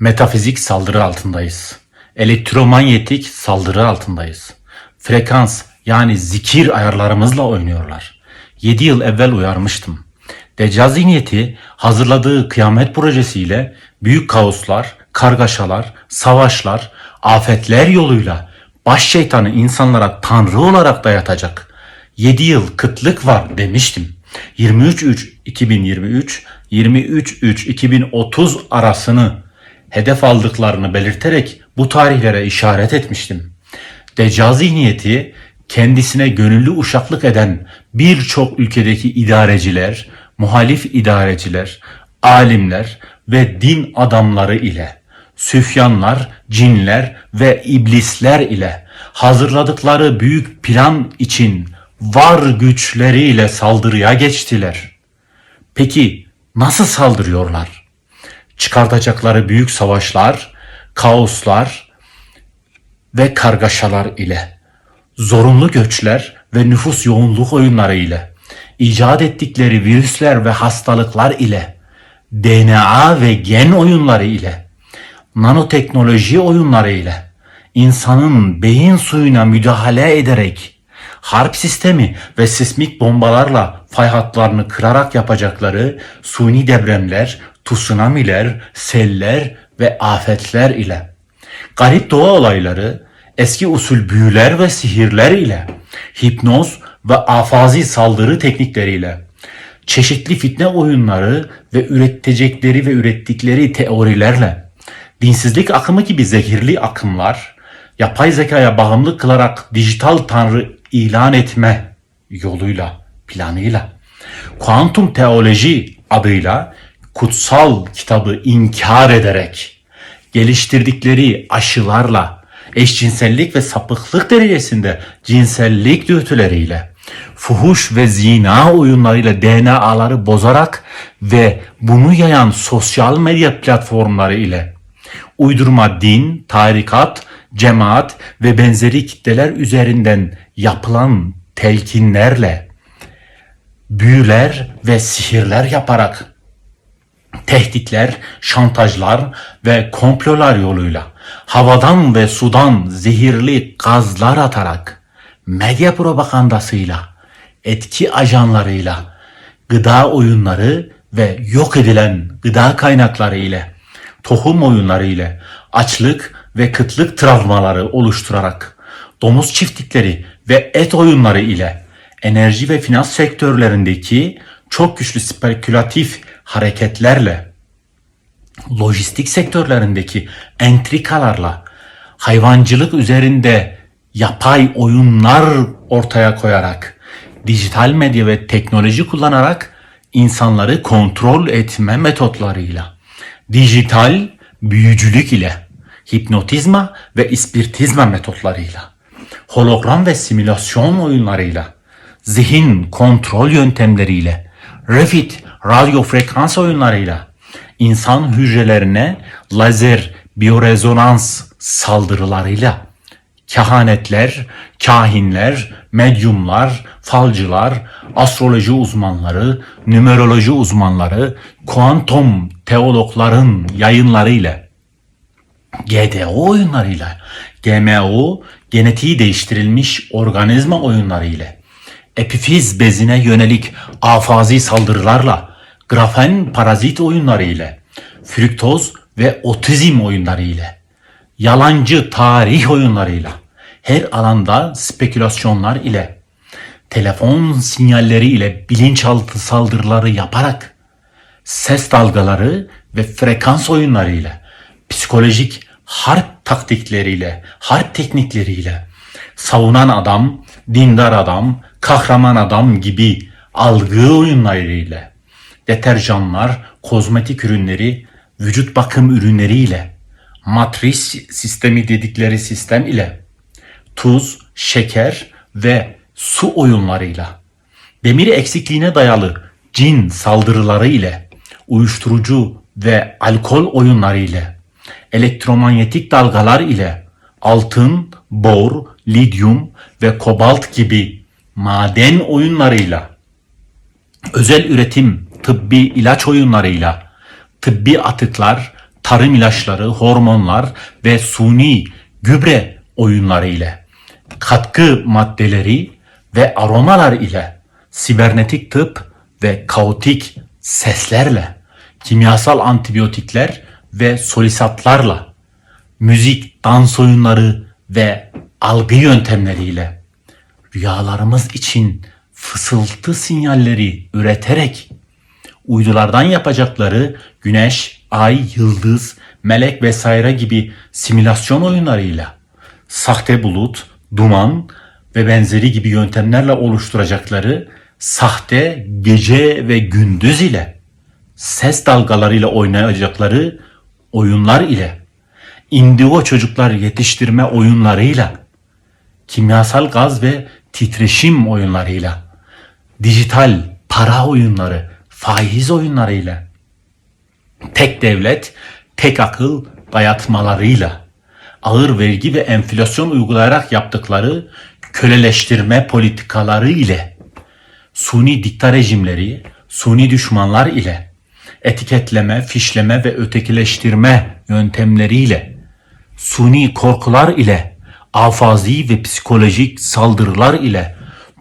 Metafizik saldırı altındayız. Elektromanyetik saldırı altındayız. Frekans yani zikir ayarlarımızla oynuyorlar. 7 yıl evvel uyarmıştım. Deccal zihniyeti hazırladığı kıyamet projesiyle büyük kaoslar, kargaşalar, savaşlar, afetler yoluyla baş şeytanı insanlara tanrı olarak dayatacak. 7 yıl kıtlık var demiştim. 23-3-2023, 23-3-2030 arasını hedef aldıklarını belirterek bu tarihlere işaret etmiştim. Deccal zihniyeti kendisine gönüllü uşaklık eden birçok ülkedeki idareciler, muhalif idareciler, alimler ve din adamları ile, süfyanlar, cinler ve iblisler ile hazırladıkları büyük plan için var güçleriyle saldırıya geçtiler. Peki nasıl saldırıyorlar? Çıkartacakları büyük savaşlar, kaoslar ve kargaşalar ile, zorunlu göçler ve nüfus yoğunluk oyunları ile, icat ettikleri virüsler ve hastalıklar ile, DNA ve gen oyunları ile, nanoteknoloji oyunları ile, insanın beyin suyuna müdahale ederek, harp sistemi ve sismik bombalarla fay hatlarını kırarak yapacakları suni depremler, tsunamiler, seller ve afetler ile, garip doğa olayları, eski usul büyüler ve sihirler ile, hipnoz ve afazi saldırı teknikleriyle, çeşitli fitne oyunları ve üretecekleri ve ürettikleri teorilerle, dinsizlik akımı gibi zehirli akımlar, yapay zekaya bağımlı kılarak dijital tanrı ilan etme yoluyla, planıyla, kuantum teoloji adıyla kutsal kitabı inkar ederek, geliştirdikleri aşılarla, eşcinsellik ve sapıklık derecesinde cinsellik dürtüleriyle, fuhuş ve zina oyunlarıyla DNA'ları bozarak ve bunu yayan sosyal medya platformları ile uydurma din, tarikat, cemaat ve benzeri kitleler üzerinden yapılan telkinlerle büyüler ve sihirler yaparak tehditler, şantajlar ve komplolar yoluyla havadan ve sudan zehirli gazlar atarak medya propagandasıyla, etki ajanlarıyla, gıda oyunları ve yok edilen gıda kaynakları ile, tohum oyunları ile, açlık ve kıtlık travmaları oluşturarak, domuz çiftlikleri ve et oyunları ile, enerji ve finans sektörlerindeki çok güçlü spekülatif hareketlerle, lojistik sektörlerindeki entrikalarla, hayvancılık üzerinde yapay oyunlar ortaya koyarak, dijital medya ve teknoloji kullanarak insanları kontrol etme metotlarıyla, dijital büyücülük ile, hipnotizma ve ispiritizma metotlarıyla, hologram ve simülasyon oyunlarıyla, zihin kontrol yöntemleriyle, refit radyo frekans oyunlarıyla, insan hücrelerine lazer biyorezonans saldırılarıyla, kehanetler, kahinler, medyumlar, falcılar, astroloji uzmanları, numeroloji uzmanları, kuantum teologların yayınlarıyla, GDO oyunlarıyla, GMO, genetiği değiştirilmiş organizma oyunlarıyla, epifiz bezine yönelik afazi saldırılarla, grafen parazit oyunları ile, fruktoz ve otizm oyunları ile, yalancı tarih oyunlarıyla, her alanda spekülasyonlar ile, telefon sinyalleri ile bilinçaltı saldırıları yaparak, ses dalgaları ve frekans oyunlarıyla, psikolojik harp taktikleriyle, harp teknikleriyle, savunan adam, dindar adam, kahraman adam gibi algı oyunlarıyla, deterjanlar, kozmetik ürünleri, vücut bakım ürünleriyle, matris sistemi dedikleri sistem ile, tuz, şeker ve su oyunlarıyla, demir eksikliğine dayalı cin saldırıları ile, uyuşturucu ve alkol oyunları ile, elektromanyetik dalgalar ile, altın, bor, lityum ve kobalt gibi maden oyunlarıyla, özel üretim tıbbi ilaç oyunlarıyla, tıbbi atıklar, tarım ilaçları, hormonlar ve suni gübre oyunları ile, katkı maddeleri ve aromalar ile, sibernetik tıp ve kaotik seslerle, kimyasal antibiyotikler ve solisatlarla, müzik, dans oyunları ve algı yöntemleriyle rüyalarımız için fısıltı sinyalleri üreterek uydulardan yapacakları güneş, ay, yıldız, melek vesaire gibi simülasyon oyunlarıyla sahte bulut, duman ve benzeri gibi yöntemlerle oluşturacakları sahte gece ve gündüz ile ses dalgalarıyla oynayacakları oyunlar ile indigo çocuklar yetiştirme oyunlarıyla kimyasal gaz ve titreşim oyunlarıyla dijital para oyunları, faiz oyunlarıyla tek devlet, tek akıl dayatmalarıyla ağır vergi ve enflasyon uygulayarak yaptıkları köleleştirme politikaları ile suni dikta rejimleri, suni düşmanlar ile etiketleme, fişleme ve ötekileştirme yöntemleriyle suni korkular ile afazi ve psikolojik saldırılar ile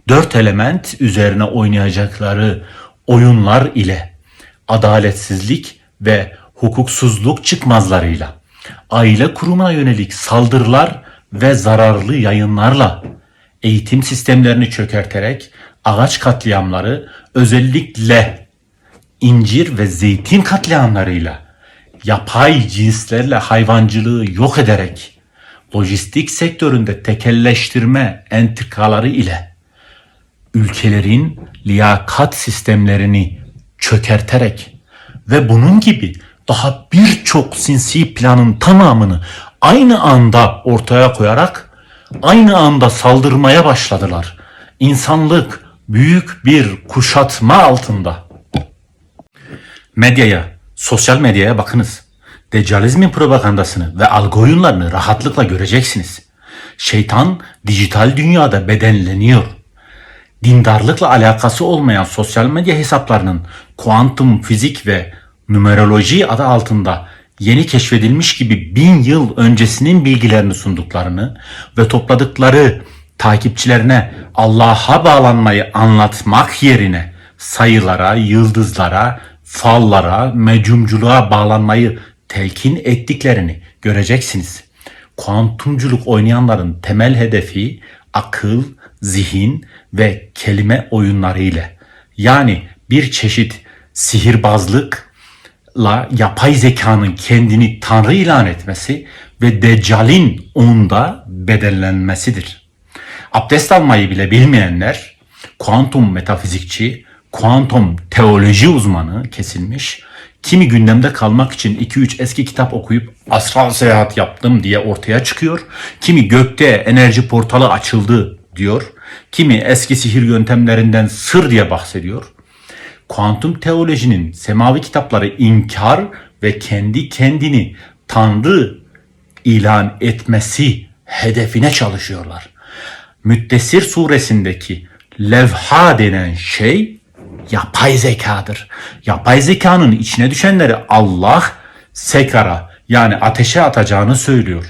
dört element üzerine oynayacakları oyunlar ile adaletsizlik ve hukuksuzluk çıkmazlarıyla aile kurumuna yönelik saldırılar ve zararlı yayınlarla eğitim sistemlerini çökerterek ağaç katliamları özellikle incir ve zeytin katliamlarıyla yapay cinslerle hayvancılığı yok ederek lojistik sektöründe tekelleştirme entrikaları ile ülkelerin liyakat sistemlerini çökerterek ve bunun gibi daha birçok sinsi planın tamamını aynı anda ortaya koyarak aynı anda saldırmaya başladılar. İnsanlık büyük bir kuşatma altında. Medyaya, sosyal medyaya bakınız. Deccalizmin propagandasını ve algı rahatlıkla göreceksiniz. Şeytan dijital dünyada bedenleniyor. Dindarlıkla alakası olmayan sosyal medya hesaplarının kuantum fizik ve numeroloji adı altında yeni keşfedilmiş gibi bin yıl öncesinin bilgilerini sunduklarını ve topladıkları takipçilerine Allah'a bağlanmayı anlatmak yerine sayılara, yıldızlara, fallara, mecumculuğa bağlanmayı telkin ettiklerini göreceksiniz. Kuantumculuk oynayanların temel hedefi akıl, zihin ve kelime oyunları ile yani bir çeşit sihirbazlıkla yapay zekanın kendini tanrı ilan etmesi ve Deccal'in onda bedellenmesidir. Abdest almayı bile bilmeyenler kuantum metafizikçi, kuantum teoloji uzmanı kesilmiş, kimi gündemde kalmak için 2-3 eski kitap okuyup astral seyahat yaptım diye ortaya çıkıyor. Kimi gökte enerji portalı açıldı diyor. Kimi eski sihir yöntemlerinden sır diye bahsediyor. Kuantum teolojinin semavi kitapları inkar ve kendi kendini tanrı ilan etmesi hedefine çalışıyorlar. Müddessir suresindeki levha denen şey yapay zekadır. Yapay zekanın içine düşenleri Allah sekara yani ateşe atacağını söylüyor.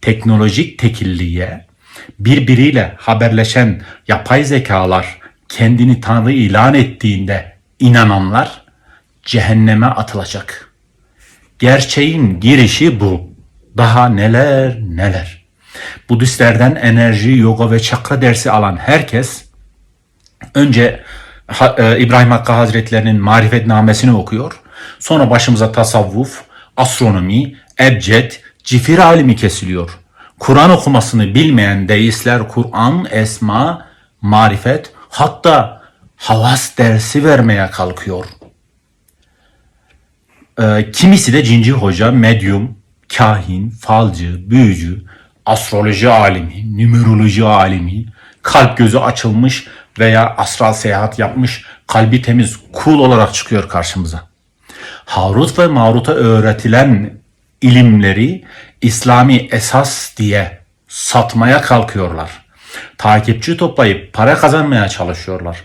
Teknolojik tekilliğe birbiriyle haberleşen yapay zekalar kendini Tanrı ilan ettiğinde inananlar cehenneme atılacak. Gerçeğin girişi bu. Daha neler neler. Budistlerden enerji, yoga ve çakra dersi alan herkes önce e, İbrahim Hakkı Hazretlerinin marifetnamesini okuyor. Sonra başımıza tasavvuf, astronomi, ebced, cifir alimi kesiliyor. Kur'an okumasını bilmeyen deistler Kur'an, esma, marifet hatta havas dersi vermeye kalkıyor. Ee, kimisi de cinci hoca, medyum, kahin, falcı, büyücü, astroloji alimi, numeroloji alimi, kalp gözü açılmış veya astral seyahat yapmış, kalbi temiz kul olarak çıkıyor karşımıza. Harut ve Marut'a öğretilen ilimleri İslami esas diye satmaya kalkıyorlar. Takipçi toplayıp para kazanmaya çalışıyorlar.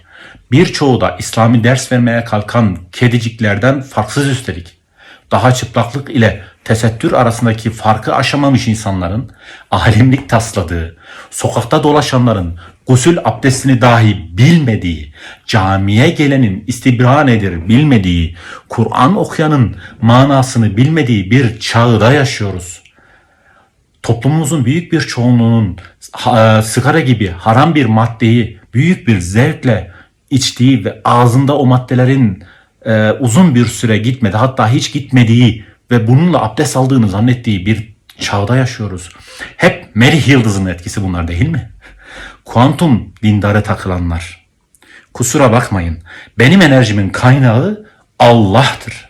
Birçoğu da İslami ders vermeye kalkan kediciklerden farksız üstelik. daha çıplaklık ile tesettür arasındaki farkı aşamamış insanların alimlik tasladığı, sokakta dolaşanların gusül abdestini dahi bilmediği, camiye gelenin istibra nedir bilmediği, Kur'an okuyanın manasını bilmediği bir çağda yaşıyoruz. Toplumumuzun büyük bir çoğunluğunun ha- sigara gibi haram bir maddeyi büyük bir zevkle içtiği ve ağzında o maddelerin e, uzun bir süre gitmedi hatta hiç gitmediği ve bununla abdest aldığını zannettiği bir çağda yaşıyoruz. Hep Mary Yıldız'ın etkisi bunlar değil mi? Kuantum dindarı takılanlar. Kusura bakmayın. Benim enerjimin kaynağı Allah'tır.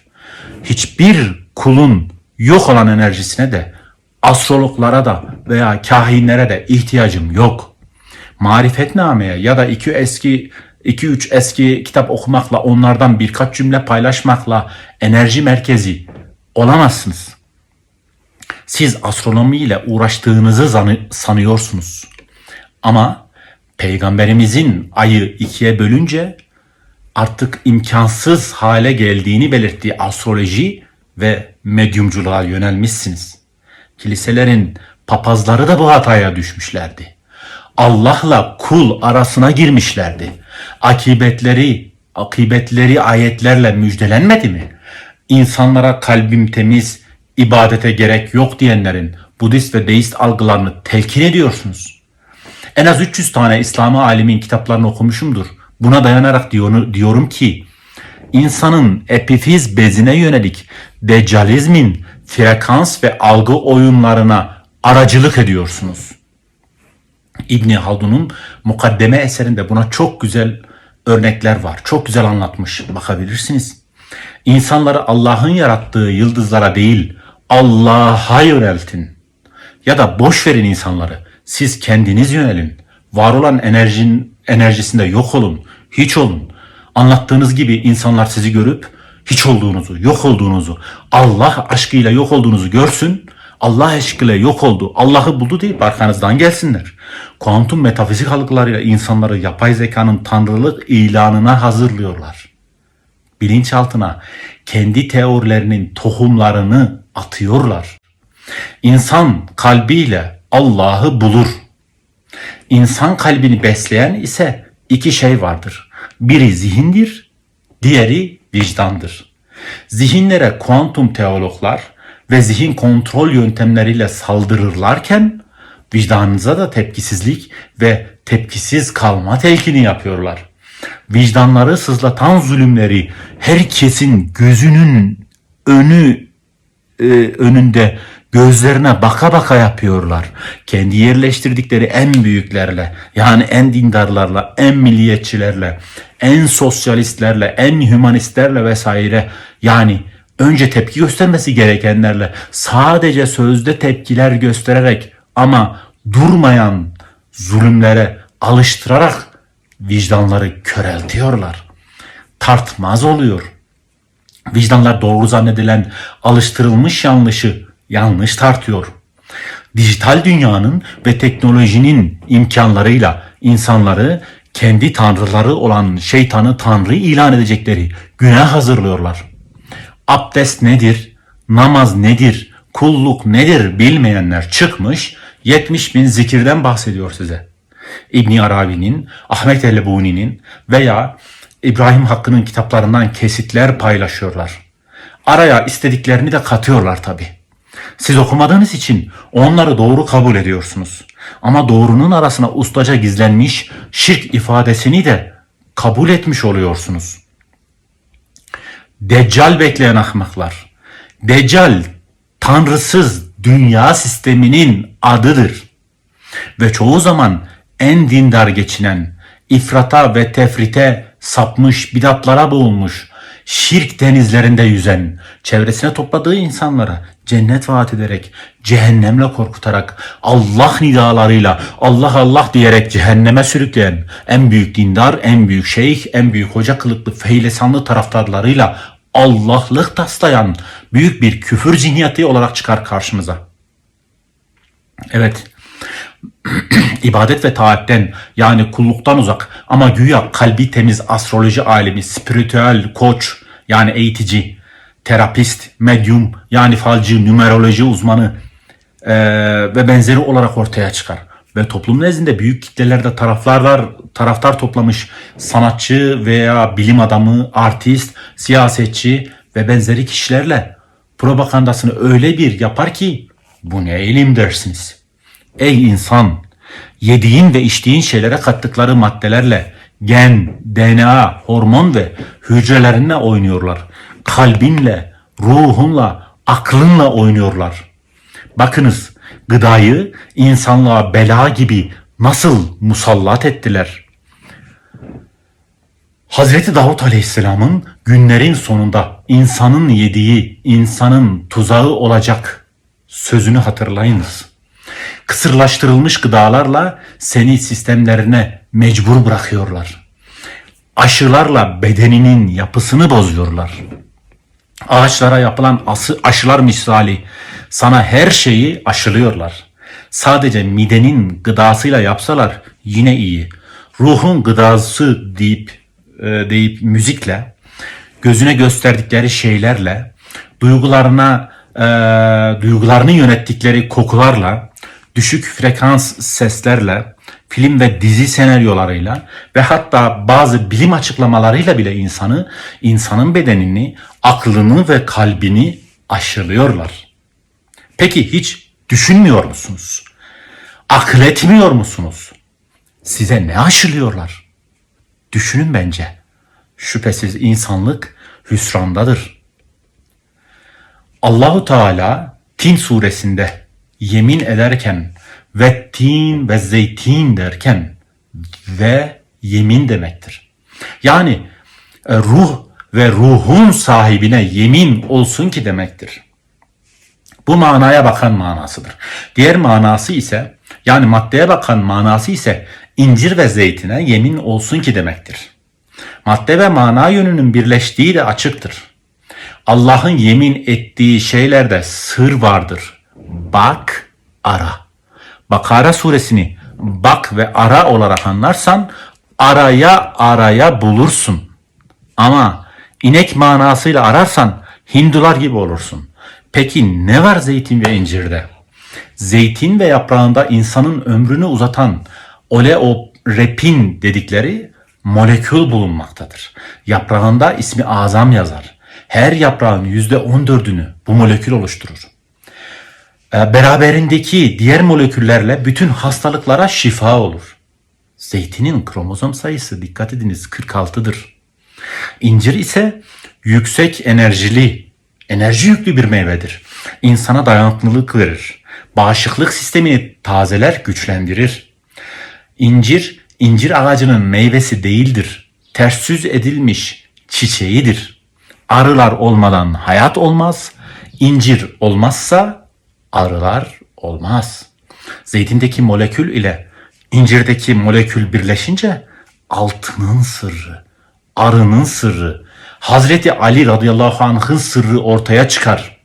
Hiçbir kulun yok olan enerjisine de astrologlara da veya kahinlere de ihtiyacım yok. Marifetnameye ya da iki eski 2-3 eski kitap okumakla onlardan birkaç cümle paylaşmakla enerji merkezi olamazsınız. Siz astronomiyle uğraştığınızı zanı- sanıyorsunuz. Ama peygamberimizin ayı ikiye bölünce artık imkansız hale geldiğini belirttiği astroloji ve medyumculuğa yönelmişsiniz. Kiliselerin papazları da bu hataya düşmüşlerdi. Allah'la kul arasına girmişlerdi. Akibetleri, akibetleri ayetlerle müjdelenmedi mi? İnsanlara kalbim temiz, ibadete gerek yok diyenlerin Budist ve deist algılarını telkin ediyorsunuz. En az 300 tane İslam'ı alimin kitaplarını okumuşumdur. Buna dayanarak diyor, diyorum ki insanın epifiz bezine yönelik deccalizmin frekans ve algı oyunlarına aracılık ediyorsunuz. İbni Haldun'un mukaddeme eserinde buna çok güzel örnekler var. Çok güzel anlatmış. Bakabilirsiniz. İnsanları Allah'ın yarattığı yıldızlara değil Allah'a yöneltin. Ya da boş verin insanları. Siz kendiniz yönelin. Var olan enerjin enerjisinde yok olun. Hiç olun. Anlattığınız gibi insanlar sizi görüp hiç olduğunuzu, yok olduğunuzu, Allah aşkıyla yok olduğunuzu görsün. Allah aşkıyla yok oldu, Allah'ı buldu deyip arkanızdan gelsinler. Kuantum metafizik algılarıyla insanları yapay zekanın tanrılık ilanına hazırlıyorlar bilinçaltına kendi teorilerinin tohumlarını atıyorlar. İnsan kalbiyle Allah'ı bulur. İnsan kalbini besleyen ise iki şey vardır. Biri zihindir, diğeri vicdandır. Zihinlere kuantum teologlar ve zihin kontrol yöntemleriyle saldırırlarken vicdanınıza da tepkisizlik ve tepkisiz kalma telkini yapıyorlar vicdanları sızlatan zulümleri herkesin gözünün önü e, önünde gözlerine baka baka yapıyorlar. Kendi yerleştirdikleri en büyüklerle yani en dindarlarla, en milliyetçilerle, en sosyalistlerle, en hümanistlerle vesaire yani önce tepki göstermesi gerekenlerle sadece sözde tepkiler göstererek ama durmayan zulümlere alıştırarak vicdanları köreltiyorlar. Tartmaz oluyor. Vicdanlar doğru zannedilen alıştırılmış yanlışı yanlış tartıyor. Dijital dünyanın ve teknolojinin imkanlarıyla insanları kendi tanrıları olan şeytanı tanrı ilan edecekleri güne hazırlıyorlar. Abdest nedir? Namaz nedir? Kulluk nedir bilmeyenler çıkmış 70 bin zikirden bahsediyor size. İbni Arabi'nin, Ahmet el-Buni'nin veya İbrahim Hakkı'nın kitaplarından kesitler paylaşıyorlar. Araya istediklerini de katıyorlar tabi. Siz okumadığınız için onları doğru kabul ediyorsunuz. Ama doğrunun arasına ustaca gizlenmiş şirk ifadesini de kabul etmiş oluyorsunuz. Deccal bekleyen ahmaklar. Deccal tanrısız dünya sisteminin adıdır. Ve çoğu zaman en dindar geçinen, ifrata ve tefrite sapmış, bidatlara boğulmuş, şirk denizlerinde yüzen, çevresine topladığı insanlara cennet vaat ederek, cehennemle korkutarak, Allah nidalarıyla, Allah Allah diyerek cehenneme sürükleyen, en büyük dindar, en büyük şeyh, en büyük hoca kılıklı, feylesanlı taraftarlarıyla Allah'lık taslayan büyük bir küfür zihniyeti olarak çıkar karşımıza. Evet, ibadet ve taatten yani kulluktan uzak ama güya kalbi temiz astroloji alemi, spiritüel koç yani eğitici, terapist, medyum yani falcı, numeroloji uzmanı eee, ve benzeri olarak ortaya çıkar. Ve toplum nezdinde büyük kitlelerde taraflarlar, taraftar toplamış sanatçı veya bilim adamı, artist, siyasetçi ve benzeri kişilerle propagandasını öyle bir yapar ki bu ne ilim dersiniz. Ey insan! Yediğin ve içtiğin şeylere kattıkları maddelerle gen, DNA, hormon ve hücrelerinle oynuyorlar. Kalbinle, ruhunla, aklınla oynuyorlar. Bakınız gıdayı insanlığa bela gibi nasıl musallat ettiler. Hazreti Davut Aleyhisselam'ın günlerin sonunda insanın yediği insanın tuzağı olacak sözünü hatırlayınız. Kısırlaştırılmış gıdalarla seni sistemlerine mecbur bırakıyorlar. Aşılarla bedeninin yapısını bozuyorlar. Ağaçlara yapılan ası, aşılar misali sana her şeyi aşılıyorlar. Sadece midenin gıdasıyla yapsalar yine iyi. Ruhun gıdası deyip e, deyip müzikle, gözüne gösterdikleri şeylerle, duygularına e, duygularını yönettikleri kokularla, düşük frekans seslerle, film ve dizi senaryolarıyla ve hatta bazı bilim açıklamalarıyla bile insanı, insanın bedenini, aklını ve kalbini aşılıyorlar. Peki hiç düşünmüyor musunuz? Akıl etmiyor musunuz? Size ne aşılıyorlar? Düşünün bence. Şüphesiz insanlık hüsrandadır. Allahu Teala Tin suresinde yemin ederken ve tin ve zeytin derken ve yemin demektir. Yani e, ruh ve ruhun sahibine yemin olsun ki demektir. Bu manaya bakan manasıdır. Diğer manası ise yani maddeye bakan manası ise incir ve zeytine yemin olsun ki demektir. Madde ve mana yönünün birleştiği de açıktır. Allah'ın yemin ettiği şeylerde sır vardır. Bak, ara. Bakara suresini bak ve ara olarak anlarsan araya araya bulursun. Ama inek manasıyla ararsan Hindular gibi olursun. Peki ne var zeytin ve incirde? Zeytin ve yaprağında insanın ömrünü uzatan oleorepin dedikleri molekül bulunmaktadır. Yaprağında ismi azam yazar. Her yaprağın yüzde on dördünü bu molekül oluşturur. E, Beraberindeki diğer moleküllerle bütün hastalıklara şifa olur. Zeytinin kromozom sayısı dikkat ediniz 46'dır. İncir ise yüksek enerjili, enerji yüklü bir meyvedir. İnsana dayanıklılık verir. Bağışıklık sistemini tazeler, güçlendirir. İncir, incir ağacının meyvesi değildir. Ters edilmiş çiçeğidir. Arılar olmadan hayat olmaz. İncir olmazsa arılar olmaz. Zeytindeki molekül ile incirdeki molekül birleşince altının sırrı, arının sırrı, Hazreti Ali radıyallahu anh'ın sırrı ortaya çıkar.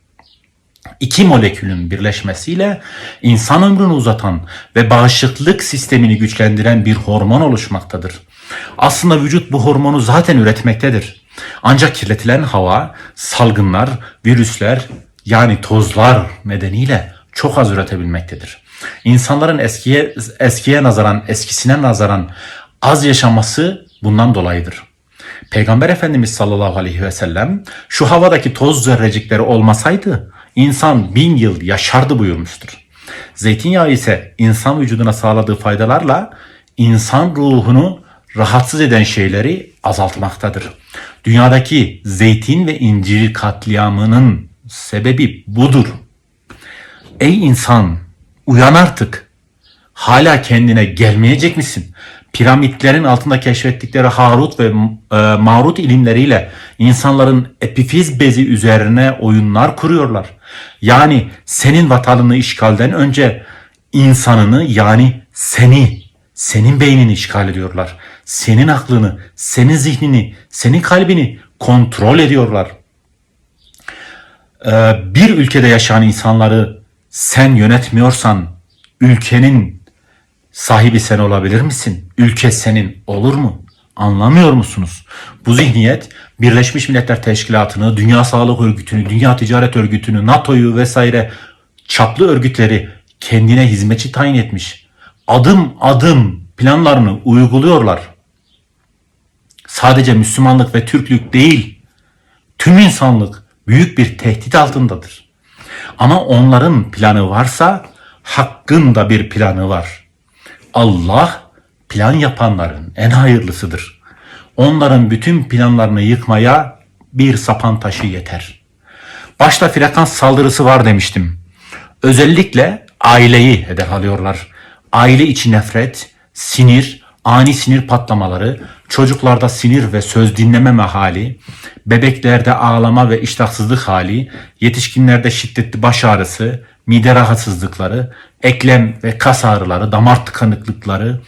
İki molekülün birleşmesiyle insan ömrünü uzatan ve bağışıklık sistemini güçlendiren bir hormon oluşmaktadır. Aslında vücut bu hormonu zaten üretmektedir. Ancak kirletilen hava, salgınlar, virüsler yani tozlar nedeniyle çok az üretebilmektedir. İnsanların eskiye eskiye nazaran, eskisine nazaran az yaşaması bundan dolayıdır. Peygamber Efendimiz sallallahu aleyhi ve sellem şu havadaki toz zerrecikleri olmasaydı insan bin yıl yaşardı buyurmuştur. Zeytinyağı ise insan vücuduna sağladığı faydalarla insan ruhunu rahatsız eden şeyleri azaltmaktadır. Dünyadaki zeytin ve incir katliamının sebebi budur. Ey insan uyan artık. Hala kendine gelmeyecek misin? Piramitlerin altında keşfettikleri Harut ve e, Marut ilimleriyle insanların epifiz bezi üzerine oyunlar kuruyorlar. Yani senin vatanını işgalden önce insanını yani seni, senin beynini işgal ediyorlar. Senin aklını, senin zihnini, senin kalbini kontrol ediyorlar. Ee, bir ülkede yaşayan insanları sen yönetmiyorsan ülkenin sahibi sen olabilir misin? Ülke senin olur mu? Anlamıyor musunuz? Bu zihniyet Birleşmiş Milletler Teşkilatı'nı, Dünya Sağlık Örgütü'nü, Dünya Ticaret Örgütü'nü, NATO'yu vesaire çaplı örgütleri kendine hizmetçi tayin etmiş. Adım adım planlarını uyguluyorlar. Sadece Müslümanlık ve Türklük değil, tüm insanlık büyük bir tehdit altındadır. Ama onların planı varsa Hakk'ın da bir planı var. Allah plan yapanların en hayırlısıdır. Onların bütün planlarını yıkmaya bir sapan taşı yeter. Başta frekans saldırısı var demiştim. Özellikle aileyi hedef alıyorlar. Aile içi nefret, sinir, ani sinir patlamaları, çocuklarda sinir ve söz dinlememe hali, bebeklerde ağlama ve iştahsızlık hali, yetişkinlerde şiddetli baş ağrısı, mide rahatsızlıkları, eklem ve kas ağrıları, damar tıkanıklıkları,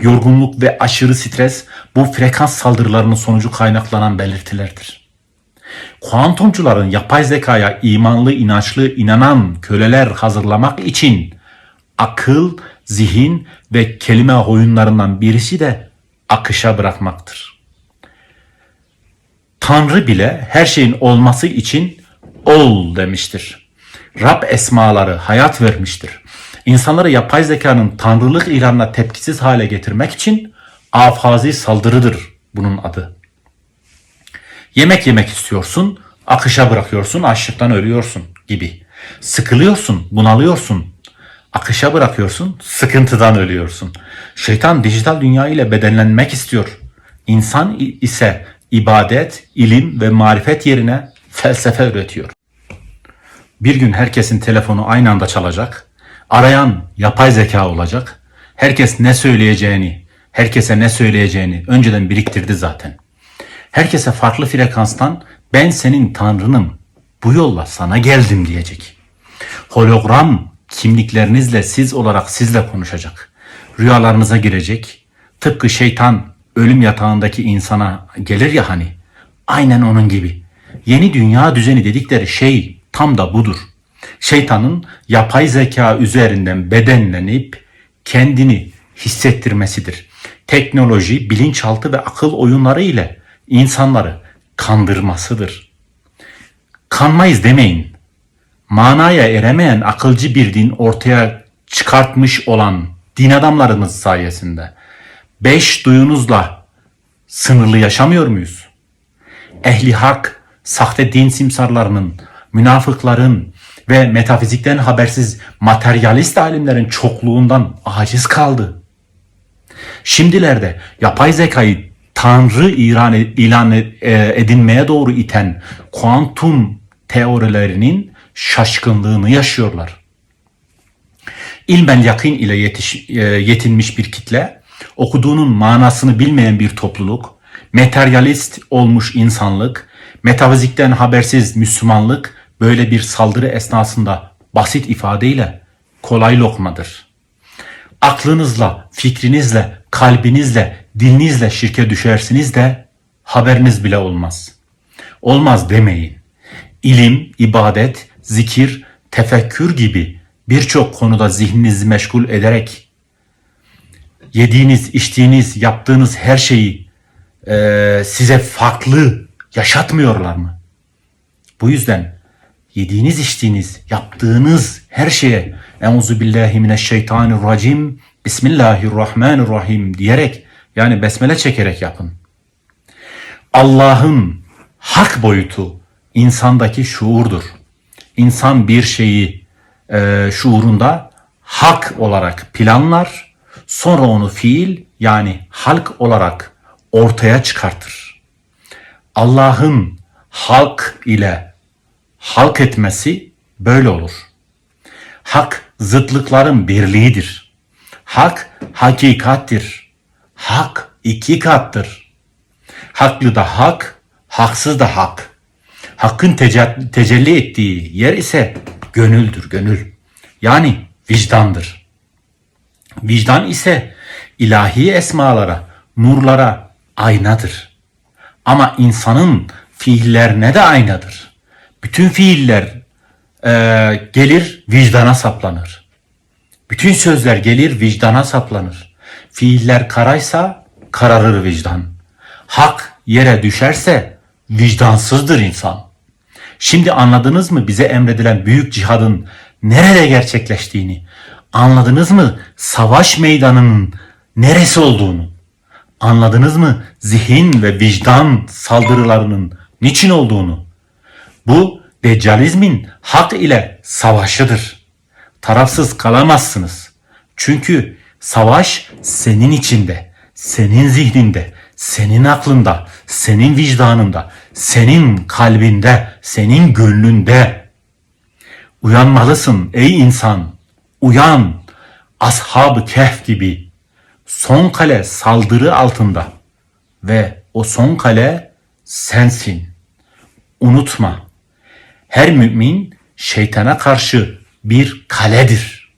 yorgunluk ve aşırı stres bu frekans saldırılarının sonucu kaynaklanan belirtilerdir. Kuantumcuların yapay zekaya imanlı, inançlı, inanan köleler hazırlamak için akıl, zihin ve kelime oyunlarından birisi de akışa bırakmaktır. Tanrı bile her şeyin olması için ol demiştir. Rab esmaları hayat vermiştir. İnsanları yapay zekanın tanrılık ilanına tepkisiz hale getirmek için afazi saldırıdır bunun adı. Yemek yemek istiyorsun, akışa bırakıyorsun, açlıktan ölüyorsun gibi. Sıkılıyorsun, bunalıyorsun, akışa bırakıyorsun, sıkıntıdan ölüyorsun. Şeytan dijital dünya ile bedenlenmek istiyor. İnsan ise ibadet, ilim ve marifet yerine felsefe üretiyor. Bir gün herkesin telefonu aynı anda çalacak. Arayan yapay zeka olacak. Herkes ne söyleyeceğini, herkese ne söyleyeceğini önceden biriktirdi zaten. Herkese farklı frekanstan ben senin tanrınım, bu yolla sana geldim diyecek. Hologram kimliklerinizle siz olarak sizle konuşacak. Rüyalarınıza girecek. Tıpkı şeytan ölüm yatağındaki insana gelir ya hani. Aynen onun gibi. Yeni dünya düzeni dedikleri şey tam da budur. Şeytanın yapay zeka üzerinden bedenlenip kendini hissettirmesidir. Teknoloji, bilinçaltı ve akıl oyunları ile insanları kandırmasıdır. Kanmayız demeyin. Manaya eremeyen akılcı bir din ortaya çıkartmış olan din adamlarımız sayesinde beş duyunuzla sınırlı yaşamıyor muyuz? Ehli hak, sahte din simsarlarının, münafıkların ve metafizikten habersiz materyalist alimlerin çokluğundan aciz kaldı. Şimdilerde yapay zekayı tanrı ilan, ilan edinmeye doğru iten kuantum teorilerinin şaşkınlığını yaşıyorlar. İlmen yakın ile yetiş, yetinmiş bir kitle, okuduğunun manasını bilmeyen bir topluluk, materyalist olmuş insanlık, metafizikten habersiz Müslümanlık böyle bir saldırı esnasında basit ifadeyle kolay lokmadır. Aklınızla, fikrinizle, kalbinizle, dilinizle şirke düşersiniz de haberiniz bile olmaz. Olmaz demeyin. İlim, ibadet, zikir, tefekkür gibi birçok konuda zihninizi meşgul ederek yediğiniz, içtiğiniz, yaptığınız her şeyi e, size farklı yaşatmıyorlar mı? Bu yüzden yediğiniz, içtiğiniz, yaptığınız her şeye Euzu billahi mineşşeytanirracim Bismillahirrahmanirrahim diyerek yani besmele çekerek yapın. Allah'ın hak boyutu insandaki şuurdur. İnsan bir şeyi e, şuurunda hak olarak planlar, sonra onu fiil yani halk olarak ortaya çıkartır. Allah'ın halk ile halk etmesi böyle olur. Hak zıtlıkların birliğidir. Hak hakikattir. Hak iki kattır. Haklı da hak, haksız da hak. Hakkın tecelli, ettiği yer ise gönüldür, gönül. Yani vicdandır. Vicdan ise ilahi esmalara, nurlara aynadır. Ama insanın fiillerine de aynadır. Bütün fiiller e, gelir vicdana saplanır. Bütün sözler gelir vicdana saplanır. Fiiller karaysa kararır vicdan. Hak yere düşerse vicdansızdır insan. Şimdi anladınız mı bize emredilen büyük cihadın nerede gerçekleştiğini? Anladınız mı savaş meydanının neresi olduğunu? Anladınız mı zihin ve vicdan saldırılarının niçin olduğunu? Bu deccalizmin hak ile savaşıdır. Tarafsız kalamazsınız. Çünkü savaş senin içinde, senin zihninde, senin aklında, senin vicdanında, senin kalbinde, senin gönlünde. Uyanmalısın ey insan. Uyan. Ashab-ı Kehf gibi. Son kale saldırı altında. Ve o son kale sensin. Unutma. Her mümin şeytana karşı bir kaledir.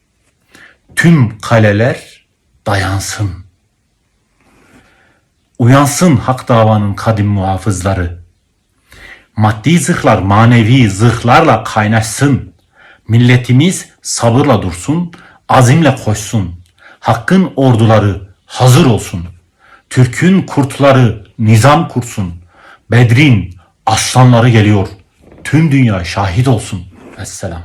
Tüm kaleler dayansın. Uyansın hak davanın kadim muhafızları. Maddi zırhlar manevi zırhlarla kaynaşsın. Milletimiz sabırla dursun, azimle koşsun. Hakkın orduları hazır olsun. Türk'ün kurtları nizam kursun. Bedrin aslanları geliyor. Tüm dünya şahit olsun. Vesselam.